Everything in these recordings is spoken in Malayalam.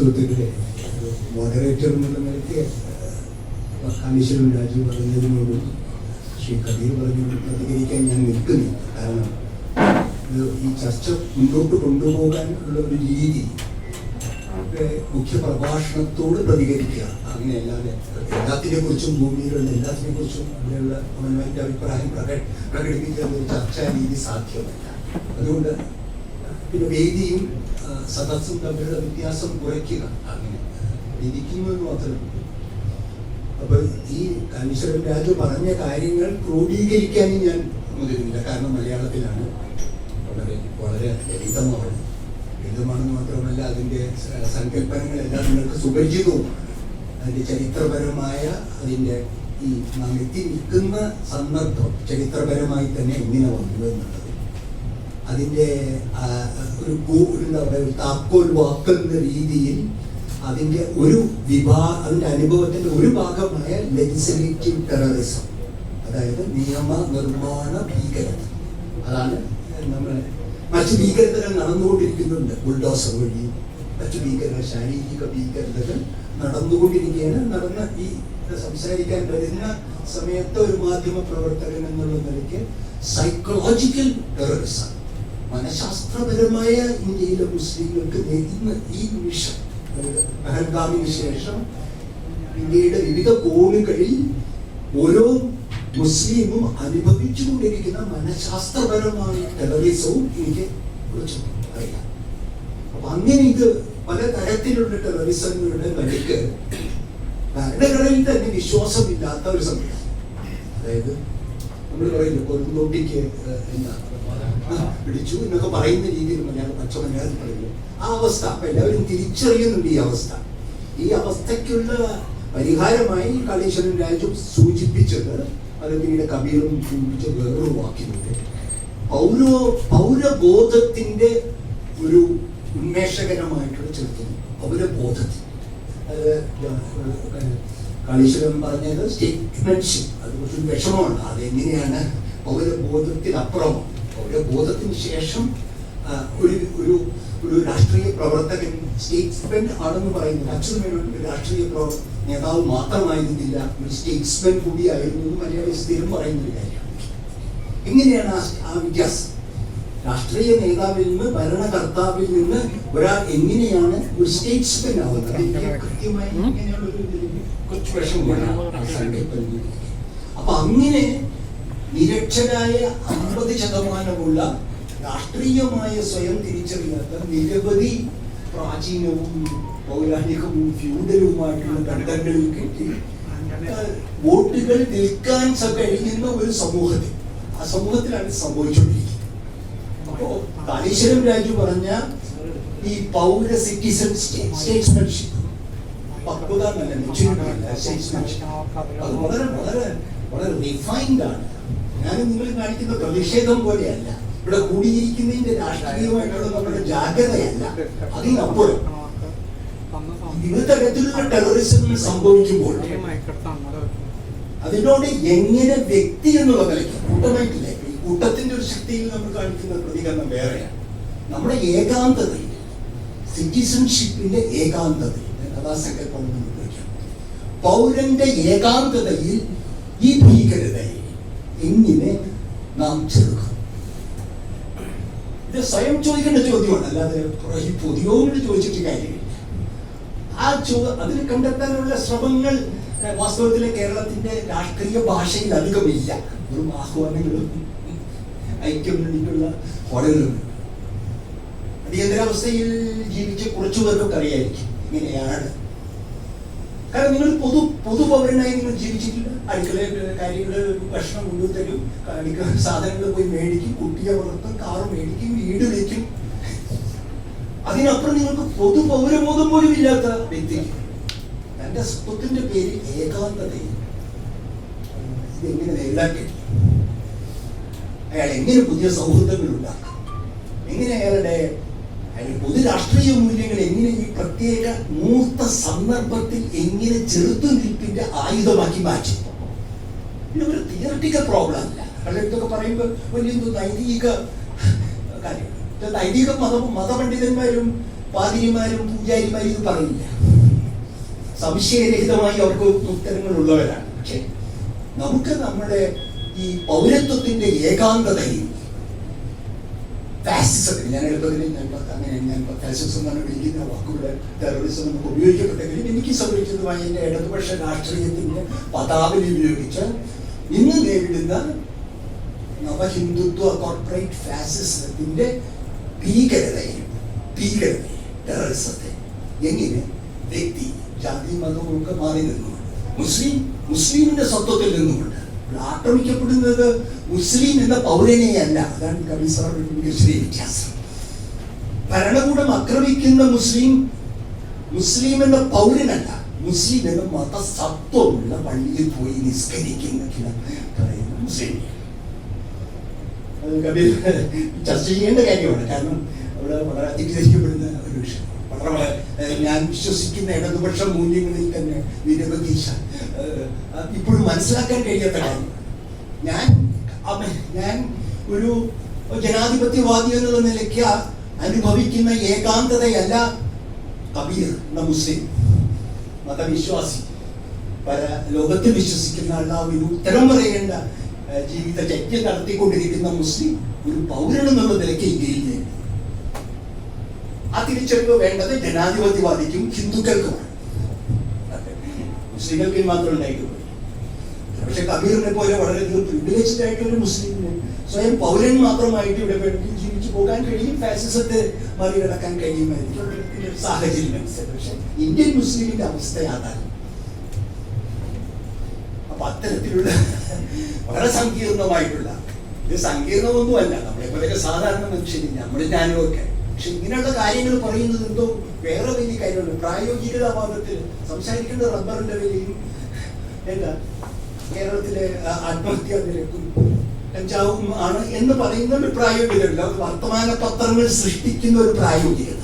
സുഹൃത്തുക്കളെ മോഡറേറ്റർ എന്നുള്ള നിലയ്ക്ക് കാലീശ്വരൻ രാജു പറഞ്ഞതിനോടും ശ്രീ കബീർ പറഞ്ഞതിനോട് പ്രതികരിക്കാൻ ഞാൻ നിൽക്കുന്നില്ല കാരണം ഇത് ഈ ചർച്ച മുന്നോട്ട് കൊണ്ടുപോകാൻ ഉള്ള ഒരു രീതി മുഖ്യ പ്രഭാഷണത്തോട് പ്രതികരിക്കുക. അങ്ങനെയല്ലാതെ എല്ലാത്തിനെ കുറിച്ചും ഭൂമിയിലുള്ള എല്ലാത്തിനെ കുറിച്ചും അങ്ങനെയുള്ള അവനവന്റെ അഭിപ്രായം പ്രക പ്രകടിപ്പിക്കുന്ന ഒരു ചർച്ചാ രീതി സാധ്യമല്ല. അതുകൊണ്ട് പിന്നെ വേദിയും സദസ്സും തമ്മിലുള്ള വ്യത്യാസം കുറയ്ക്കുക. അങ്ങനെ. ഇരിക്കുന്നു മാത്രം അപ്പൊ ഈ കാമീശ്വരൻ രാജു പറഞ്ഞ കാര്യങ്ങൾ ക്രോഡീകരിക്കാനും ഞാൻ മുതിരുന്നില്ല. കാരണം മലയാളത്തിലാണ്. വളരെ വളരെ ലളിതമാണ്. ലളിതമാണെന്ന് മാത്രമല്ല അതിന്റെ സങ്കല്പനങ്ങളെല്ലാം നിങ്ങൾക്ക് സുപരിചിതവും. അതിന്റെ ചരിത്രപരമായ അതിന്റെ ഈ നാം എത്തി നിൽക്കുന്ന സന്ദർഭം ചരിത്രപരമായി തന്നെ എങ്ങനെ വന്നു എന്നുള്ളത് അതിന്റെ ഒരു എന്താ പറയുക ഒരു താക്കോൽ വാക്കുന്ന രീതിയിൽ അതിന്റെ ഒരു വിഭാ അതിന്റെ അനുഭവത്തിന്റെ ഒരു ഭാഗമായ ലെജിസ്ലേറ്റീവ് ടെററിസം അതായത് നിയമ നിർമ്മാണ ഭീകരത. അതാണ് നമ്മൾ മറ്റു ഭീകരതകൾ നടന്നുകൊണ്ടിരിക്കുന്നുണ്ട് ബുൾഡോസർ വഴി. മറ്റു ഭീകരത ശാരീരിക ഭീകരതകൾ നടന്നുകൊണ്ടിരിക്കുകയാണ്. നടന്ന ഈ സംസാരിക്കാൻ വരുന്ന സമയത്ത് ഒരു മാധ്യമ പ്രവർത്തകൻ എന്നുള്ള നിലയ്ക്ക് സൈക്കോളജിക്കൽ ടെററിസം മനഃശാസ്ത്രപരമായ ഇന്ത്യയിലെ മുസ്ലിങ്ങൾക്ക് നേരിടുന്ന ഈ നിമിഷം പഹൽഗാമിന് ശേഷം ഇന്ത്യയുടെ വിവിധ കോണുകളിൽ ഓരോ മുസ്ലിമും അനുഭവിച്ചുകൊണ്ടിരിക്കുന്ന മനഃശാസ്ത്രപരമായ ടെററിസവും എനിക്ക് കുറിച്ച് അറിയാം. അപ്പൊ അങ്ങനെ ഇത് പല തരത്തിലുള്ള ടെററിസങ്ങളുടെ വഴിക്ക് ഭരണഘടനയിൽ തന്നെ വിശ്വാസമില്ലാത്ത ഒരു സംവിധാനം. അതായത് നമ്മൾ പറയുന്നു കൊൽക്കുന്തോട്ടിക്ക് എന്താ ആ, പിടിച്ചു എന്നൊക്കെ പറയുന്ന രീതിയിൽ മലയാളം പച്ച മലയാളത്തിൽ പറയുന്നു. ആ അവസ്ഥ അപ്പൊ എല്ലാവരും തിരിച്ചറിയുന്നുണ്ട് ഈ അവസ്ഥ. ഈ അവസ്ഥയ്ക്കുള്ള പരിഹാരമായി കാളീശ്വരൻ രാജു സൂചിപ്പിച്ചത് അത് പിന്നീട് കബീറും സൂചിപ്പിച്ച വേറൊരു വാക്കിനുണ്ട് പൗരോ പൗരബോധത്തിന്റെ ഒരു ഉന്മേഷകരമായിട്ടുള്ള ചെലുത്തുന്നു പൗരബോധത്തിൽ. കാളീശ്വരൻ പറഞ്ഞത് സ്റ്റേറ്റ്മെന്റ്ഷിപ്പ് അത് കുറച്ച് വിഷമമാണ് അതെങ്ങനെയാണ് പൗരബോധത്തിനപ്പുറമാണ് പൗരബോധത്തിന് ശേഷം ഒരു ഒരു ഒരു രാഷ്ട്രീയ പ്രവർത്തകൻ സ്റ്റേറ്റ്സ്മെന്റ് ആണെന്ന് പറയുന്നത് അച്ഛൻ ഒരു രാഷ്ട്രീയ പ്രവർ നേതാവ് മാത്രമായിരുന്നില്ല. ഒരു സ്റ്റേറ്റ്സ്മെൻ കൂടിയായിരുന്നു എന്ന് മലയാളി സ്ഥിരം പറയുന്ന ഒരു കാര്യമാണ്. എങ്ങനെയാണ് ആ വ്യത്യാസം? രാഷ്ട്രീയ നേതാവിൽ നിന്ന് ഭരണകർത്താവിൽ നിന്ന് ഒരാൾ എങ്ങനെയാണ് ഒരു സ്റ്റേറ്റ്സ്മെൻ ആവുന്നത്? കൃത്യമായി എങ്ങനെയാണ് ഒരു കുറച്ച് ആ സങ്കല്പം അപ്പൊ അങ്ങനെ നിരക്ഷരായ അമ്പത് ശതമാനമുള്ള രാഷ്ട്രീയമായ സ്വയം തിരിച്ചറിയാത്ത നിരവധി പ്രാചീനവും പൗരാണികവും ഫ്യൂഡലുമായിട്ടുള്ള ഘട്ടങ്ങളിൽ കെട്ടി വോട്ടുകൾ നിൽക്കാൻ കഴിയുന്ന ഒരു സമൂഹത്തിൽ. ആ സമൂഹത്തിലാണ് സംഭവിച്ചുകൊണ്ടിരിക്കുന്നത്. അപ്പോ കാലീശ്വരം രാജു പറഞ്ഞ ഈ പൗര സിറ്റിസൺ സ്റ്റേറ്റ്സ്മെൻഷിപ്പ് പക്വത. അത് വളരെ വളരെ വളരെ റിഫൈൻഡ് ആണ്. ഞാൻ നിങ്ങൾ കാണിക്കുന്ന പ്രതിഷേധം പോലെയല്ല. ഇവിടെ കൂടിയിരിക്കുന്നതിന്റെ രാഷ്ട്രീയമായിട്ടുള്ള നമ്മുടെ ജാഗ്രതയല്ല. അതിനപ്പുറം വിവിധ തരത്തിലുള്ള സംഭവിക്കുമ്പോൾ അതിനോട് എങ്ങനെ വ്യക്തി എന്നുള്ള നിലയ്ക്ക് കൂട്ടമായിട്ടില്ല. ഈ കൂട്ടത്തിന്റെ ഒരു ശക്തിയിൽ നമ്മൾ കാണിക്കുന്ന പ്രതികരണം വേറെയാണ്. നമ്മുടെ ഏകാന്തതയിൽ സിറ്റിസൺഷിപ്പിന്റെ ഏകാന്തതയിൽ കഥാസങ്കല്പം എന്ന് വിളിക്കാം പൗരന്റെ ഏകാന്തതയിൽ ഈ ഭീകരതയെ എങ്ങനെ നാം ചെറുക്കും? ഇത് സ്വയം ചോദിക്കേണ്ട ചോദ്യമാണ്. അല്ലാതെ ഈ പൊതുയോഗങ്ങൾ ചോദിച്ചിട്ട് കാര്യമില്ല. ആ ചോ അതിന് കണ്ടെത്താനുള്ള ശ്രമങ്ങൾ വാസ്തവത്തിൽ കേരളത്തിന്റെ രാഷ്ട്രീയ ഭാഷയിൽ അധികമില്ല. വെറും ആഹ്വാനങ്ങളും ഐക്യം വേണ്ടിയിട്ടുള്ള കോടകളും അടിയന്തരാവസ്ഥയിൽ ജീവിച്ച കുറച്ചു പേർക്കൊക്കെ അറിയായിരിക്കും. ഇങ്ങനെയാണ്. കാരണം നിങ്ങൾ പൊതു പൊതുപൗരനായി നിങ്ങൾ ജീവിച്ചിട്ടില്ല. അടുക്കളയിൽ കാര്യങ്ങൾ ഭക്ഷണം കൊണ്ടുതരും അടുക്കള സാധനങ്ങൾ പോയി മേടിക്കും. കുട്ടിയെ വളർത്തും കാറ് മേടിക്കും വീട് വയ്ക്കും അതിനപ്പുറം നിങ്ങൾക്ക് പൊതു പൗരബോധം പോലും ഇല്ലാത്ത വ്യക്തിക്ക് തന്റെ സ്വത്തിന്റെ പേര് ഏകാന്തതയിൽ. ഇതെങ്ങനെ അയാൾ എങ്ങനെ പുതിയ സൗഹൃദങ്ങൾ ഉണ്ടാക്കും? എങ്ങനെ അയാളുടെ അയാളുടെ പൊതു രാഷ്ട്രീയ മൂല്യങ്ങൾ എങ്ങനെ ഈ പ്രത്യേക മൂർത്ത സന്ദർഭത്തിൽ എങ്ങനെ ചെറുത്തുനിൽപ്പിന്റെ ആയുധമാക്കി മാറ്റി? പിന്നെ ഒരു തിയറട്ടിക്കൽ പ്രോബ്ലം അല്ല. കാരണം ഇതൊക്കെ പറയുമ്പോൾ വലിയ നൈതിക കാര്യം നൈതിക മത മതപണ്ഡിതന്മാരും പാതിരിമാരും പൂജാരിമാരും ഇത് പറയില്ല സംശയരഹിതമായി അവർക്ക് ഉത്തരങ്ങൾ ഉള്ളവരാണ്. പക്ഷെ നമുക്ക് നമ്മുടെ ഈ പൗരത്വത്തിന്റെ ഏകാന്തതയും ഫാസിസത്തിൽ ഞാൻ വാക്കുകൾ ടെററിസം നമുക്ക് ഉപയോഗിക്കപ്പെട്ടെങ്കിലും എനിക്ക് സംഭവിച്ചതുമായി എന്റെ ഇടതുപക്ഷ രാഷ്ട്രീയത്തിന്റെ പതാവലി ഉപയോഗിച്ച് ഇന്ന് നേരിടുന്ന നവഹിന്ദുത്വ കോർപ്പറേറ്റ് ഫാസിസത്തിന്റെ ഭീകരതയും ഭീകരതയും ടെററിസത്തെ എങ്ങനെ വ്യക്തി ജാതി മതവും മാറി നിന്നുകൊണ്ട് മുസ്ലിം മുസ്ലിമിന്റെ സ്വത്വത്തിൽ നിന്നുകൊണ്ട് ആക്രമിക്കപ്പെടുന്നത് മുസ്ലിം എന്ന പൗരനെയല്ല. അതാണ് കവി സാറിന്റെ ചെറിയ വ്യത്യാസം. ഭരണകൂടം ആക്രമിക്കുന്ന മുസ്ലിം മുസ്ലിം എന്ന പൗരനല്ല. മുസ്ലിം എന്ന മതസത്വമുള്ള പള്ളിയിൽ പോയി നിസ്കരിക്കുന്ന ചില പറയുന്ന മുസ്ലിം. കവി ചർച്ച ചെയ്യേണ്ട കാര്യമാണ്. കാരണം അവിടെ വളരെ തെറ്റിദ്ധരിക്കപ്പെടുന്ന ഒരു വിഷയം. വളരെ വളരെ ഞാൻ വിശ്വസിക്കുന്ന ഇടതുപക്ഷ മൂല്യങ്ങളിൽ തന്നെ നിരവധി ഇപ്പോഴും മനസ്സിലാക്കാൻ കഴിയാത്ത കാര്യം. ഞാൻ ഞാൻ ഒരു ജനാധിപത്യവാദി എന്നുള്ള നിലയ്ക്ക് അനുഭവിക്കുന്ന ഏകാന്തതയല്ല കബീർ എന്ന മുസ്ലിം. മതവിശ്വാസി. പല ലോകത്തിൽ വിശ്വസിക്കുന്ന അള്ളാഹുവിന് ഉത്തരം പറയേണ്ട ജീവിത ചര്യ നടത്തിക്കൊണ്ടിരിക്കുന്ന മുസ്ലിം ഒരു പൗരൻ എന്നുള്ള നിലയ്ക്ക് ഇന്ത്യയിൽ. ആ തിരിച്ചറിവ് വേണ്ടത് ജനാധിപത്യവാദിക്കും ഹിന്ദുക്കൾക്കുമാണ്. മുസ്ലിങ്ങൾക്ക് മാത്രം ഉണ്ടായിട്ടുള്ളൂ. പക്ഷെ കബീറിനെ പോലെ വളരെയധികം പ്രിവിലേജ്ഡ് ആയിട്ടുള്ള മുസ്ലിമിന് സ്വയം പൗരൻ മാത്രമായിട്ട് ഇവിടെ പെട്ടി ജീവിച്ചു പോകാൻ കഴിയും ഫാസിസത്തെ മറികടക്കാൻ കഴിയുമായിരിക്കും സാഹചര്യം അനുസരിച്ച് പക്ഷെ ഇന്ത്യൻ മുസ്ലിമിന്റെ അവസ്ഥ അതാണ് അപ്പൊ അത്തരത്തിലുള്ള വളരെ സങ്കീർണമായിട്ടുള്ള ഇത് സങ്കീർണമൊന്നുമല്ല. നമ്മളെ പോലെയൊക്കെ സാധാരണ മനുഷ്യരില്ല. നമ്മുടെ ഞാനും ഒക്കെ പക്ഷെ ഇങ്ങനെയുള്ള കാര്യങ്ങൾ പറയുന്നത് എന്തോ വേറെ വലിയ കാര്യമാണ്. പ്രായോഗികത ഭാഗത്തിൽ സംസാരിക്കേണ്ട റബ്ബറിന്റെ വിലയും എന്താ? കേരളത്തിലെ ആത്മഹത്യ നിരക്കും കഞ്ചാവും ആണ് എന്ന് പറയുന്ന ഒരു പ്രായോഗികതയുണ്ട് അത് വർത്തമാന പത്രങ്ങൾ സൃഷ്ടിക്കുന്ന ഒരു പ്രായോഗികത.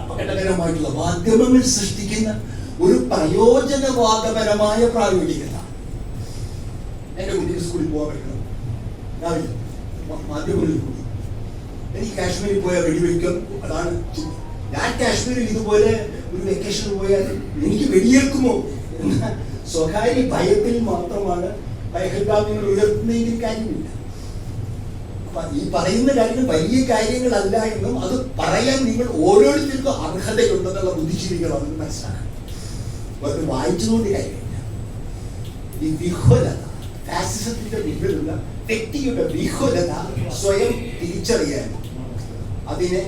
അപകടകരമായിട്ടുള്ള മാധ്യമങ്ങൾ സൃഷ്ടിക്കുന്ന ഒരു പ്രയോജനവാദപരമായ പ്രായോഗികത. എന്റെ കുട്ടിക്ക് സ്കൂളിൽ പോകാൻ പറ്റണം. രാവിലെ. മാധ്യമങ്ങളിൽ കൂടി എനിക്ക് കാശ്മീരിൽ പോയാൽ വെടിവെക്കും. അതാണ് ഞാൻ കാശ്മീരിൽ ഇതുപോലെ ഒരു വെക്കേഷൻ പോയാൽ എനിക്ക് വെടിയേൽക്കുമോ എന്ന സ്വകാര്യ ഭയത്തിൽ മാത്രമാണ് പഹൽഗാമികൾ ഉയർത്തുന്നതിൽ കാര്യമില്ല. ഈ പറയുന്ന കാര്യങ്ങൾ വലിയ കാര്യങ്ങളല്ല എന്നും അത് പറയാൻ നിങ്ങൾ ഓരോരുത്തർക്കും അർഹതയുണ്ടെന്നുള്ള ബുദ്ധിജീവികളാണെന്ന് മനസ്സിലാക്കണം. അവർ വായിച്ചുകൊണ്ട് കാര്യമില്ല. ഈ വിഹ്വലത ഫാസിസത്തിന്റെ വിഹ്വലത വ്യക്തിയുടെ വിഹ്വലത സ്വയം തിരിച്ചറിയാനും അതിനെ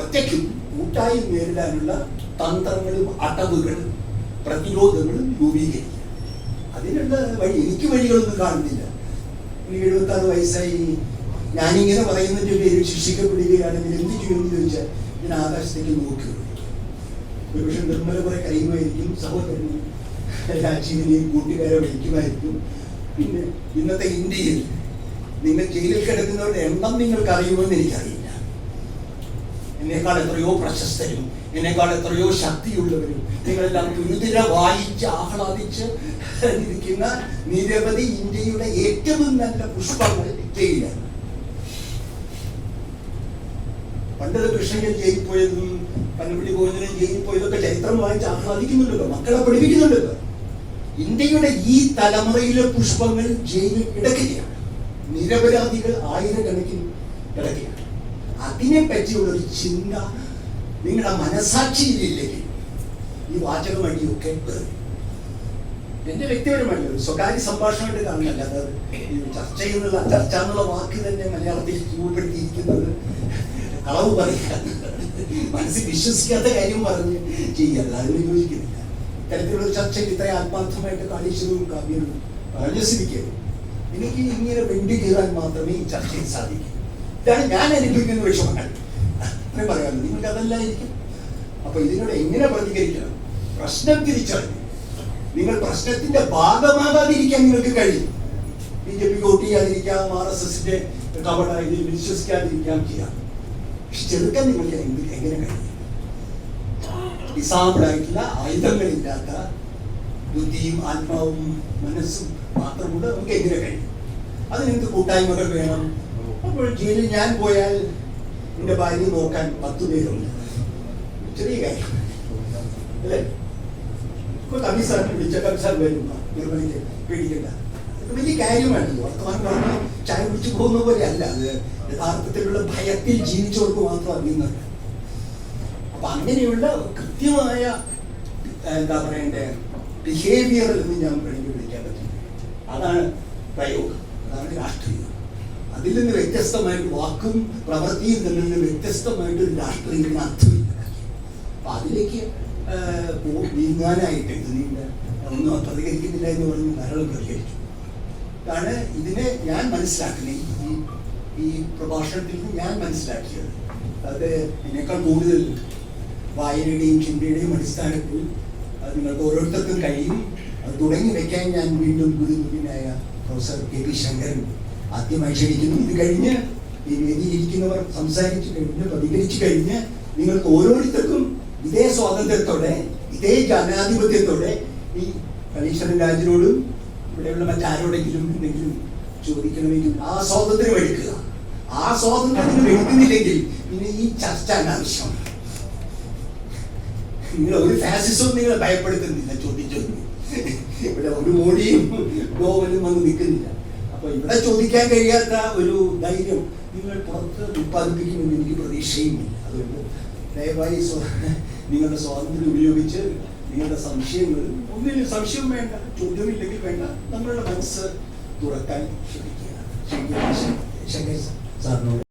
ഒറ്റയ്ക്കും കൂട്ടായി നേരിടാനുള്ള തന്ത്രങ്ങളും അടവുകളും പ്രതിരോധങ്ങളും രൂപീകരിക്കുക. അതിനുള്ള വഴി എനിക്ക് വഴികളൊന്നും കാണുന്നില്ല. എഴുപത്തി ആറ് വയസ്സായി ഞാനിങ്ങനെ പറയുന്നതിന്റെ പേരിൽ ശിക്ഷിക്കപ്പെടുകയാണെങ്കിൽ എന്ത് ചെയ്യുമെന്ന് ചോദിച്ചാൽ ഞാൻ ആകാശത്തേക്ക് നോക്കുക ഒരുപക്ഷെ നിർമ്മല കുറെ കരയുമായിരിക്കും സഹോദരനും രാജീവിനെയും കൂട്ടുകാരെ വിളിക്കുമായിരിക്കും. പിന്നെ ഇന്നത്തെ ഇന്ത്യയിൽ നിങ്ങൾ ജയിലിൽ കിടക്കുന്നവരുടെ എണ്ണം നിങ്ങൾക്ക് അറിയുമെന്ന് എനിക്കറിയില്ല. എന്നെക്കാൾ എത്രയോ പ്രശസ്തരും എന്നേക്കാൾ എത്രയോ ശക്തിയുള്ളവരും നിങ്ങളെല്ലാം തുരുതിര വായിച്ച് ആഹ്ലാദിച്ച് ഇരിക്കുന്ന നിരവധി ഇന്ത്യയുടെ ഏറ്റവും നല്ല പുഷ്പങ്ങൾ ഇന്ത്യയിലാണ്. പണ്ടത് കൃഷ്ണയ്യൻ ജയിൽ പോയതും പനമ്പിടി ഗോവിന്ദനും ജയിൽ പോയതൊക്കെ ചരിത്രം വായിച്ച് ആഹ്ലാദിക്കുന്നുണ്ടല്ലോ മക്കളെ പഠിപ്പിക്കുന്നുണ്ടല്ലോ. ഇന്ത്യയുടെ ഈ തലമുറയിലെ പുഷ്പങ്ങൾ ജയിലിൽ കിടക്കുകയാണ്. നിരപരാധികൾ ആയിരക്കണക്കിന് കിടക്കുകയാണ്. അതിനെ ഒരു ചിന്ത നിങ്ങളുടെ മനസാക്ഷിയിലില്ലെങ്കിൽ ഈ വാചകം വഴിയൊക്കെ എന്റെ വ്യക്തിപരമായി ഒരു സ്വകാര്യ സംഭാഷണമായിട്ട് കാണുന്നില്ല. അത് ചർച്ച എന്നുള്ള ചർച്ച എന്നുള്ള വാക്ക് തന്നെ മലയാളത്തിൽ രൂപപ്പെടുത്തിയിരിക്കുന്നത് കളവ് പറയുക. മനസ്സിൽ വിശ്വസിക്കാത്ത കാര്യം പറഞ്ഞ് ചെയ്യല്ല അതിന് യോജിക്കുന്നില്ല ഇത്തരത്തിലുള്ള ചർച്ചയിൽ ഇത്ര ആത്മാർത്ഥമായിട്ട് കാണിച്ചതും കാവ്യവും സ്ഥിതിക്ക് എനിക്ക് ഇങ്ങനെ വെണ്ടി കീറാൻ മാത്രമേ ഈ ചർച്ചയിൽ സാധിക്കൂ. ഇതാണ് ഞാൻ അനുഭവിക്കുന്ന വിഷമങ്ങൾ അത്രയും പറയാമല്ലോ നിങ്ങൾക്ക് അതല്ലായിരിക്കും. അപ്പൊ ഇതിനോട് എങ്ങനെ പ്രതികരിക്കണം? പ്രശ്നം തിരിച്ചറിഞ്ഞു. നിങ്ങൾ പ്രശ്നത്തിന്റെ ഭാഗമാകാതിരിക്കാൻ നിങ്ങൾക്ക് കഴിയും. ബി ജെ പി വോട്ട് ചെയ്യാതിരിക്കാം ആർ എസ് എസിന്റെ കവട ഇതിൽ വിശ്വസിക്കാതിരിക്കാം ചെയ്യാം. പക്ഷെ ചെറുക്കാൻ നിങ്ങൾക്ക് എങ്ങനെ കഴിയും? ഡിസാബിളായിട്ടുള്ള ആയുധങ്ങളില്ലാത്ത ബുദ്ധിയും ആത്മാവും മനസ്സും മാത്രമുണ്ട് നമുക്ക് എങ്ങനെ കഴിയും? അതിനെന്ത് കൂട്ടായ്മകൾ വേണം? അപ്പോൾ ജയിലിൽ ഞാൻ പോയാൽ എന്റെ ഭാര്യ നോക്കാൻ പത്ത് പേരുണ്ട്. ചെറിയ കാര്യം. അല്ലേ? ഇപ്പൊ കമ്മീസാറിനെ വിളിച്ച കമ്മീസാർ വരും. പേടിക്കണ്ട. വലിയ കാര്യമാണല്ലോ. ചായ കുടിച്ചു പോകുന്ന പോലെ അല്ല. അത് യഥാർത്ഥത്തിലുള്ള ഭയത്തിൽ ജീവിച്ചവർക്ക് മാത്രം അറിയുന്നത് അപ്പൊ അങ്ങനെയുള്ള കൃത്യമായ എന്താ പറയണ്ടേ ബിഹേവിയർ എന്ന് ഞാൻ വിളിക്കാൻ പറ്റും അതാണ് പ്രയോഗം. അതാണ് രാഷ്ട്രീയം. അതിൽ നിന്ന് വ്യത്യസ്തമായിട്ട് വാക്കും പ്രവൃത്തിയിൽ നിന്ന് വ്യത്യസ്തമായിട്ട് ഒരു രാഷ്ട്രീയത്തിന് അർത്ഥമില്ല അപ്പൊ അതിലേക്ക് നീങ്ങാനായിട്ട് ഇത് നീണ്ട ഒന്നും പ്രതികരിക്കുന്നില്ല എന്ന് പറഞ്ഞ് ധാരാളം പ്രതികരിച്ചു അതാണ് ഇതിനെ ഞാൻ മനസ്സിലാക്കുന്നത്. ഈ ഈ പ്രഭാഷണത്തിൽ നിന്ന് ഞാൻ മനസ്സിലാക്കിയത്. അത് എന്നെക്കാൾ കൂടുതൽ വായനയുടെയും ചിന്തയുടെയും അടിസ്ഥാനത്തിൽ അത് നിങ്ങൾക്ക് ഓരോരുത്തർക്കും കഴിയും. അത് തുടങ്ങി വെക്കാൻ ഞാൻ വീണ്ടും ഗുരുവിനായ പ്രൊഫസർ കെ പി ശങ്കരൻ ആദ്യമായി ക്ഷണിക്കുന്നു. ഇത് കഴിഞ്ഞ് ഈ സംസാരിച്ചു കഴിഞ്ഞ് പ്രതികരിച്ചു കഴിഞ്ഞ് നിങ്ങൾക്ക് ഓരോരുത്തർക്കും ഇതേ സ്വാതന്ത്ര്യത്തോടെ ഇതേ ജനാധിപത്യത്തോടെ ഈ കണീശ്വരൻ രാജിനോടും ഇവിടെയുള്ള മറ്റാരോടെങ്കിലും എന്തെങ്കിലും ചോദിക്കണമെങ്കിൽ ആ സ്വാതന്ത്ര്യം എടുക്കുക. ആ സ്വാതന്ത്ര്യം എടുക്കുന്നില്ലെങ്കിൽ പിന്നെ ഈ ചർച്ച അനാവശ്യമാണ്. നിങ്ങൾ ഒരു ഫാസിസവും നിങ്ങൾ ഭയപ്പെടുത്തുന്നില്ല ചോദിച്ചു ഇവിടെ ഒരു മോഡിയും ഗോവനും വന്ന് നിൽക്കുന്നില്ല. അപ്പൊ ഇവിടെ ചോദിക്കാൻ കഴിയാത്ത ഒരു ധൈര്യം നിങ്ങൾ പുറത്ത് ഉത്പാദിപ്പിക്കുമെന്ന് എനിക്ക് പ്രതീക്ഷയുമില്ല. അതുകൊണ്ട് ദയവായി നിങ്ങളുടെ സ്വാതന്ത്ര്യം ഉപയോഗിച്ച് നിങ്ങളുടെ സംശയങ്ങൾ ഒന്നിനും സംശയം വേണ്ട ചോദ്യമില്ലെങ്കിൽ വേണ്ട നമ്മളുടെ മനസ്സ് തുറക്കാൻ ശ്രമിക്കുക ശങ്കർ സാറിനോട്